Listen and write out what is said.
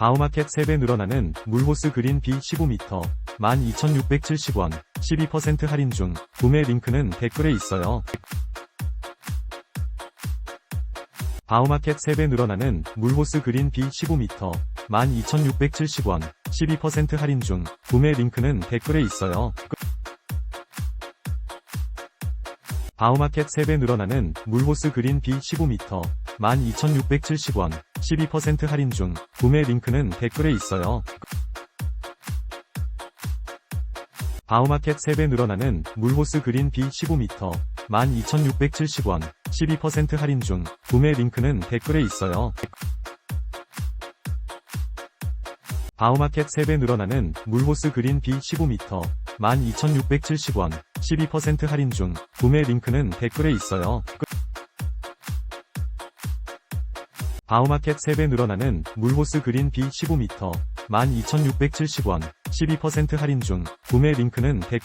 바우마켓 3배 늘어나는 물호스 그린 B 15m 12,670원 12% 할인 중 구매 링크는 댓글에 있어요. 바우마켓 3배 늘어나는 물호스 그린 B 15m 12,670원 12% 할인 중 구매 링크는 댓글에 있어요. 바우마켓 3배 늘어나는 물호스 그린 B 15m 12,670원 12% 할인 중 구매 링크는 댓글에 있어요. 바우마켓 3배 늘어나는 물호스 그린 B 15m 12,670원 12% 할인 중 구매 링크는 댓글에 있어요. 바우마켓 3배 늘어나는 물호스 그린 B 15m 12,670원 12% 할인 중 구매 링크는 댓글에 있어요. 바우마켓 3배 늘어나는 물호스 그린 B 15m 12,670원 12% 할인 중 구매 링크는 댓글